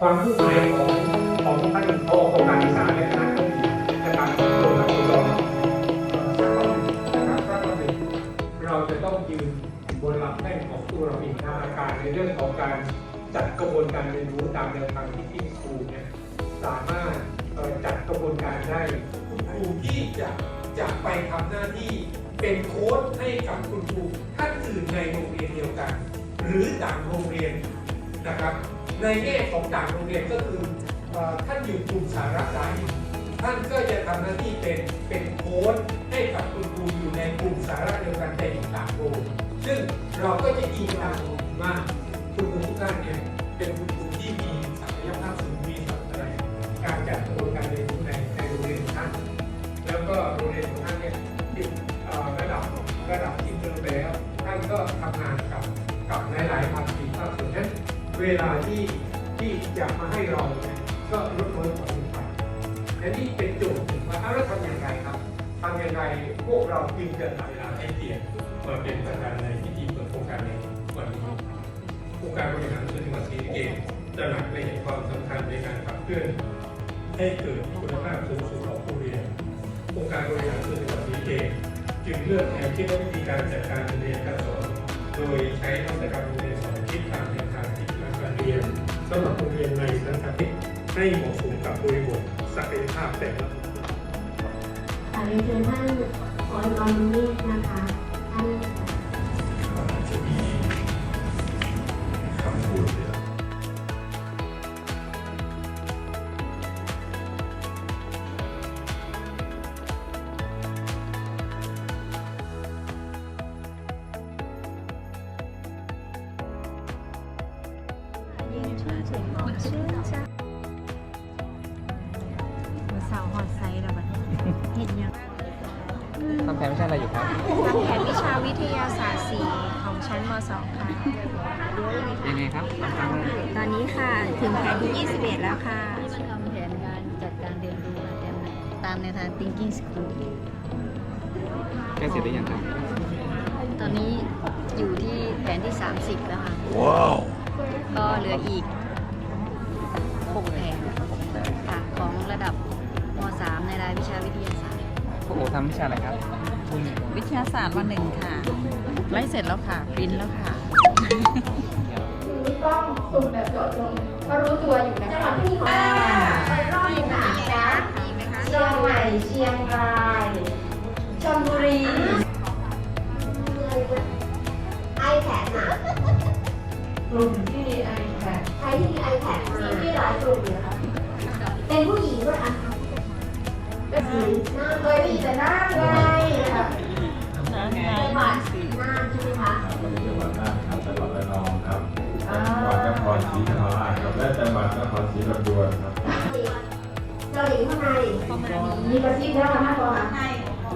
ความมุ่งหมายของของท่านผอของการศึกษาในคณะก็มีนะครับตัวหลักตัวรองนะครับก็เป็นเราจะต้องยืนบนหลักแท่นของตัวเราเองนะอาการในเรื่องของการจัดกระบวนการเรียนรู้ตามแนวทางที่ที่ครูเนี่ยสามารถจัดกระบวนการได้คุณครูที่จะจะไปทำหน้าที่เป็นโค้ชให้กับคุณครูท่านอื่นในโรงเรียนเดียวกัน หรือต่างโรงเรียนนะครับ ในแง่ของต่างโรงเรียนก็คืออท่านอยู่กลุ่มสาระใดท่านก็จะทำหน้าที่เป็นเป็นโค้ชให้กับคุณครูอยู่ในกลุ่มสาระเดียวกันแต่อยู่ต่างโรงซึ่งเราก็จะอิงตามว่าคุณครูทุกท่านเนี่ยเป็นคุณครูที่มีศักยภาพสูงมีศักยภาพการจัดกระบวนการเรียนรู้ในในโรงเรียนท่านแล้วก็โรงเรียนของท่านเนี่ยติดระดับระดับอินเตอร์แล้วท่านก็ทำงานกับกับหลายๆภาคีภาคส่วนนั้นเวลาที่ ย่างไรพวกเราจึงจะทำเวลาให้เกียรติมาเป็นประธานในพิธีเปิดโครงการในวันนี้โครงการบริหารส่วนจังหวัดศรีสะเกษจะหนักในความสำคัญในการขับเคลื่อนให้เกิดคุณภาพสูงสุดของผู้เรียนโครงการบริหารส่วนจังหวัดศรีสะเกษจึงเลือกแนวคิดและวิธีการจัดการเรียนการสอนโดยใช้นวัตกรรมโรงเรียนสอนคิดตามแนวทางที่การเรียนสำหรับโรงเรียนในสังกัดให้เหมาะสมกับบริบทศักยภาพแต่ละ เรียนเชิญท่านออยออมนิดนะคะท่านจะมีคำพูดเยอะหัวเสาหอดไซด์แล้วบัดนี้เห็นยัง ทำแผนวิชาอะไรอยู่ครับทำแผนวิชาวิทยาศาสตร์4ของชั้นม .2 ค่ะ ยังไงครับลองฟังเลยตอนนี้ค่ะถึงแผนที่ 21 แล้วค่ะ ทำแผนการจัดการเรียนรู้ตามแนวทาง thinking school ใกล้เสร็จหรือยังครับ ตอนนี้อยู่ที่แผนที่ 30 แล้วค่ะว้าวก็เหลืออีก 6 แผนค่ะของระดับม .3 ในรายวิชาวิทยาศาสตร์พวก โอทำวิชาอะไรครับ วิทยาศาสตร์วันหนึ่งค่ะ ไล่เสร็จแล้วค่ะปริ้นแล้วค่ะมีกล้องสุ่มแบบเจาะจงก็รู้ตัวอยู่นะคะจังหวัดที่ของไปรอบหนานะเชียงใหม่เชียงรายชลบุรีไอแพดนะกลุ่มที่ เป็นผู้หญิงหน้าเคยได้ยินแต่หน้าไงนะคะจังหวัดน่านใช่ไหมคะวันนี้จังหวัดน่านครับจังหวัดระนองครับจังหวัดนครศรีธรรมราชครับและจังหวัดนครศรีลำดวนครับเกาหลีข้างในมีกระซิบแล้วค่ะก่อน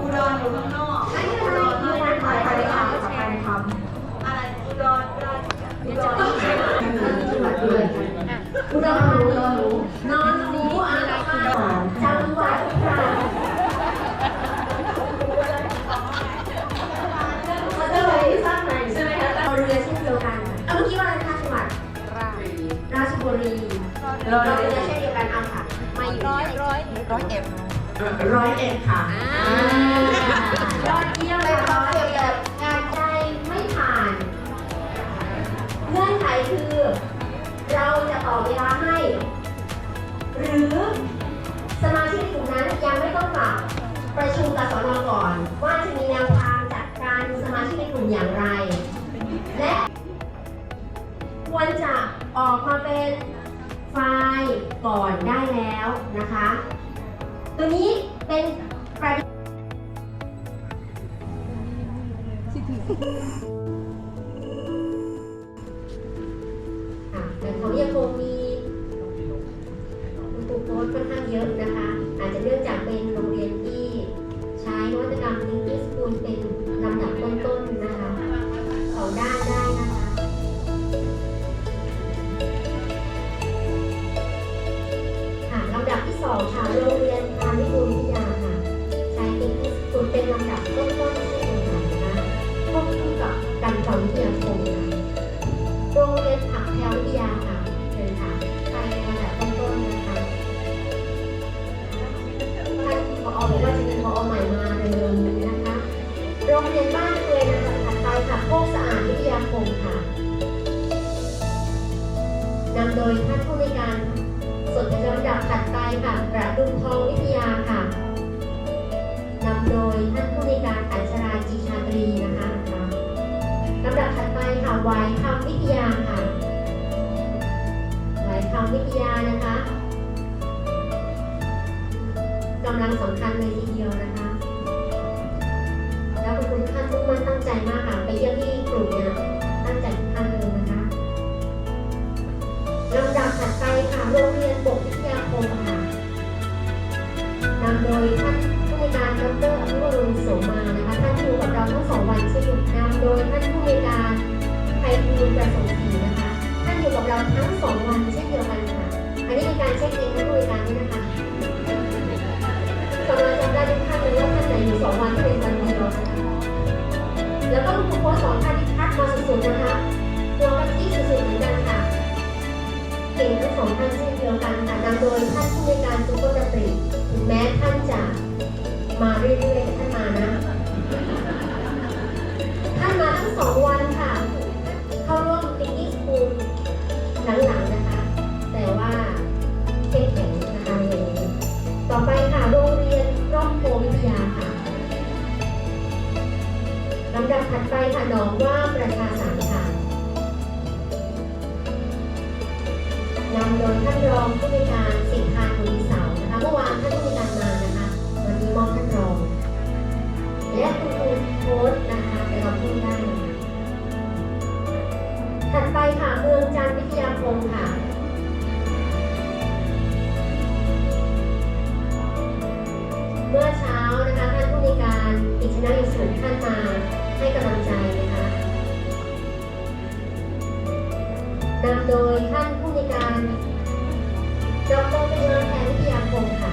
อุดรอยู่ข้างนอกไม่เป็นไรมีการถ่ายถ่ายในคำกับการทำอะไรอุดรอุดรอุดรจังหวัดเลยอุดร เราเรือเช่นเดียวกันเอาค่ะมาอยู่ร้อยร้อยร้อยเอ็มร้อยเอ็ดค่ะยอดเยี่ยมเลยค่ะเกี่ยวกับงานใจไม่ผ่านเงื่อนไขคือ เราจะต่อเวลาให้ หรือสมาชิกกลุ่มนั้นยังไม่ต้องกลับประชุมกับสนก่อน ว่าจะมีแนวทางจัดการสมาชิกในกลุ่มอย่างไร และควรจะออกมาเป็น ก่อนได้แล้วนะคะ ตัวนี้เป็นประเด็น การส กำลังสำคัญเลยทีเดียวนะคะ แล้วคุณท่านมุ่งมั่นตั้งใจมากค่ะ ไปเยี่ยมที่กลุ่มเนี่ยตั้งใจทุกท่านเลยนะคะลำดับถัดไปค่ะโรงเรียนบกวิทยาคมค่ะนำโดยท่านผู้ในการดรอภิวรุณโสมานะคะท่านอยู่กับเราทั้งสองวันเช่นเดียวกันำโดยท่านผู้ในการไพบูลประสงค์ศรีนะคะ ท่านอยู่กับเราทั้งสองวันเช่นเดียวกันค่ะอันนี้เป็นการเช็คเองท่านผู้ในการด้วยนะคะ กำลังจำได้ทุกท่านเลยว่าท่านไหนอยู่สองวันที่เป็นวันเดียวนะคะแล้วก็ลูกโค้ชสองท่านที่คัดมาสุดๆนะคะตัวกะทิสุดๆเหมือนกันค่ะเก่งทั้งสองท่านเช่นเดียวกันค่ะนำโดยท่านผู้ในการซุปเปอร์ดตรีถึงแม้ท่านจะมาเรื่อยๆท่านมานะท่านมาทั้งสองวันค่ะ เข้าร่วมติ๊กกี้สคูลหลังๆ ลำดับถัดไปค่ะน้องว่าประชาสารค่ะนำโดยท่านรองผู้ในการสิทธาคุณีเสานะคะเมื่อวานท่านผู้การมานะคะวันนี้มอบท่านรอง และคุณครูโค้ดนะคะไปรับพูดได้ถัดไปค่ะเมืองจันทร์วิทยาคมค่ะเมื่อเช้านะคะท่านผู้ในการกิจนายุสุท่านมา ให้กำลังใจนะคะนำโดยท่านผู้ในการดรเป็นรแทนวิทยาคมค่ะ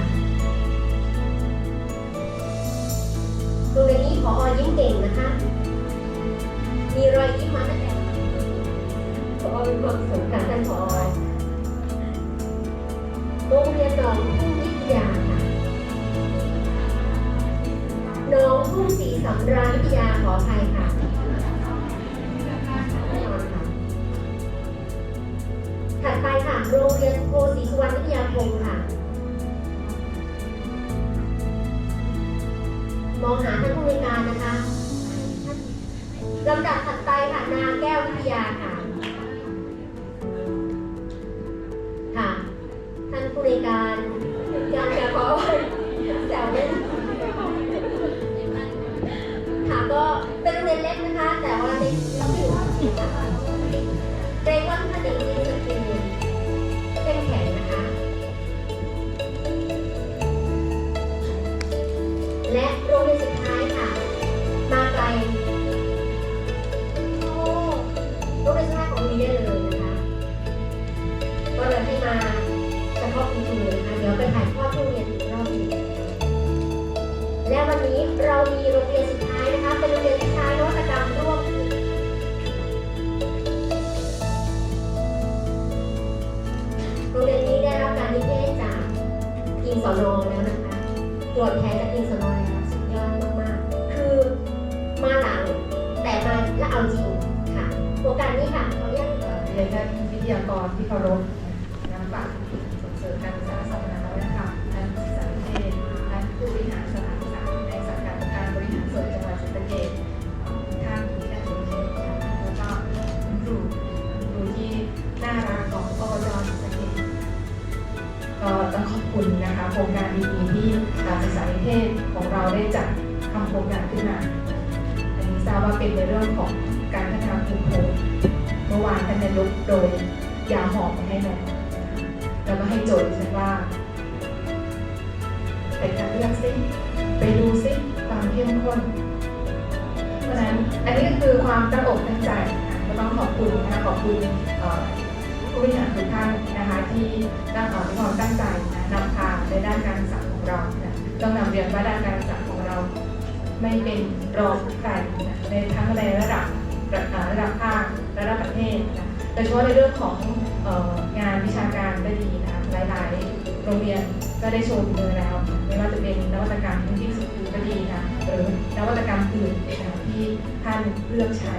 โรงเรียนนี้ขออยิ้มเก่งนะคะ มีรอยยิ้มมาตั้งแต่ขอมีความสุขค่ะท่านผอโรงเรียนหนองทุ่งวิทยา น้องทุ่งศรีสำราญวิทยาขออภัยค่ะนอนค่ะถัดไปค่ะโรงเรียนโพศรีสุวรรณวิทยาคมค่ะ มองหาท่านผู้ในการนะคะลำดับถัดไปค่ะนาแก้ววิทยาค่ะ เกรงว่าท่านเด็กนี้จะเป็นเข้มแข็งนะคะ และโรงเรียนสุดท้ายค่ะ มาไกลโอ้โรงเรียนสุดท้ายของนี้ได้เลยนะคะ ก็เลยให้มาเฉพาะคุณครูนะคะ เดี๋ยวไปถ่ายทอดที่โรงเรียนอีกรอบหนึงและวันนี้เรามีโรงเรียนสุด ศึกษาธิเทศของเราได้จัดทำโครงการขึ้นมาอันนี้ทราบว่าเป็นในเรื่องของการพัฒนาคุณครูเมื่อวานท่านนายกโดยยาหอมมาให้แล้วแล้วก็ให้โจทย์ฉันว่าไปคัดเลือกซิไปดูซิความเข้มข้นเพราะฉะนั้นอันนี้ก็คือความตั้งอกตั้งใจนะคะก็ต้องขอบคุณนะคะขอบคุณผู้บริหารทุกท่านนะคะที่ตั้งความตั้งใจนะนำทางในด้านการศึกษาของเรา ต้องนำเรียนว่าด้านการศึกษาของเรา ไม่เป็นรองใครนะในทั้งในระดับระอ่าระดับภาคระดับประเทศนะโดยเฉพาะในเรื่องของอองานวิชาการก็ดีนะคะหลายๆ โรงเรียนก็ได้โชว์มือแล้ว ไม่ว่าจะเป็นนวัตกรรมที่สุดก็ดีนะหรือนวัตกรรมอื่นนะที่ท่านเลือกใช้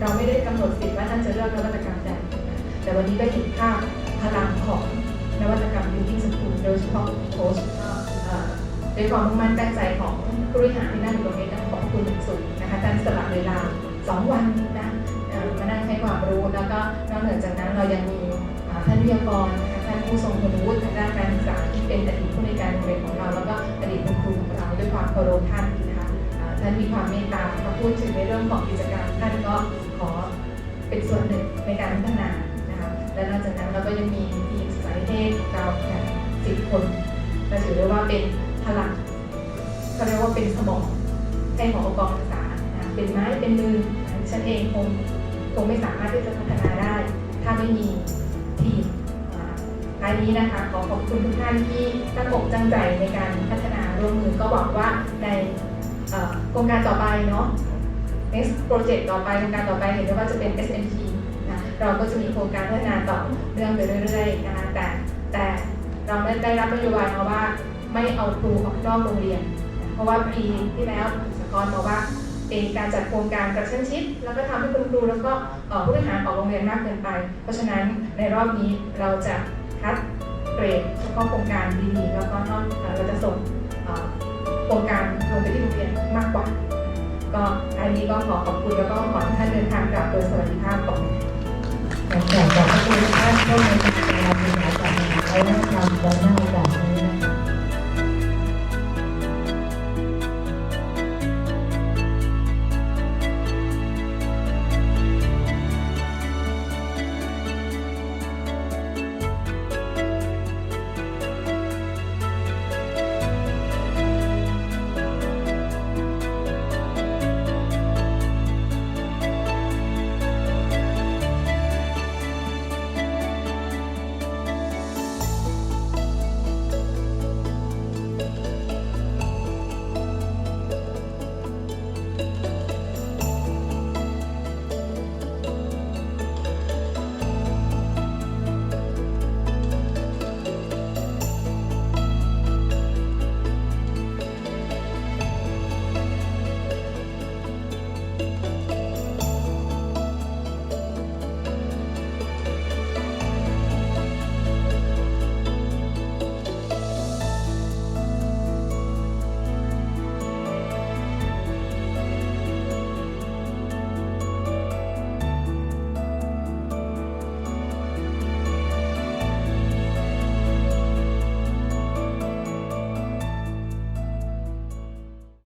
เราไม่ได้กำหนดสิทธิ์ว่าท่านจะเลือกนวัตกรรมใดแต่วันนี้ได้เห็นภาพ ความมุ่งมั่นตั้งใจของผู้บริหารที่นั่งอยู่ตรงนี้ต้องขอบคุณสูงนะคะท่านสละเวลา 2 วันนะมานั่งให้ความรู้แล้วก็นอกเหนือจากนั้นเรายังมีท่านวิทยากรนะคะท่านผู้ทรงคุณวุฒิทางด้านการศึกษาที่เป็นอดีตผู้ในการโรงเรียนของเรา แล้วก็อดีตคุณครูของเราด้วยความเคารพท่านนะคะท่านมีความเมตตาพอพูดถึงในเรื่องของกิจกรรมท่านก็ขอเป็นส่วนหนึ่งในการพัฒนานะคะและนอกจากนั้นเราก็ยังมีทีมสายเทศของเราค่ะสิบคนก็ถือได้ว่าเป็นพลัง เขาเรียกว่าเป็นสมองให้ขององค์กรศึกษาเป็นไม้เป็นมือฉันเองคงคงไม่สามารถที่จะพัฒนาได้ ถ้าไม่มีทีมท้ายนี้นะคะขอขอบคุณทุกท่านที่ตั้งอกตั้งใจในการพัฒนาร่วมมือก็หวังว่าในโครงการต่อไปเนาะ next project ต่อไปโครงการต่อไปเห็นได้ว่าจะเป็น SMT นะเราก็จะมีโครงการพัฒนาต่อเนื่องไปเรื่อยๆนะคะแต่แต่เราได้รับนโยบายมาว่าไม่เอาครูออกนอกโรงเรียน ราะว่าปีที่แล้วสกรบอกว่าเป็นการจัดโครงการกระชั้นชิดแล้วก็ทำให้คุณครูแล้วก็ผู้บริหารออกโรงเรียนมากเกินไป เพราะฉะนั้นในรอบนี้เราจะคัดเกรดเฉพาะโครงการดีๆแล้วก็นอกเอ่อเราจะส่งโครงการลงไปที่โรงเรียนมากกว่า ก็อันนี้ก็ขอขอบคุณแล้วก็ขอให้ท่านเดินทางกลับโดยสวัสดิภาพก่อนอยากขอบคุณท่านที่มาในการบริหารจัดงานและนำความและนั่ง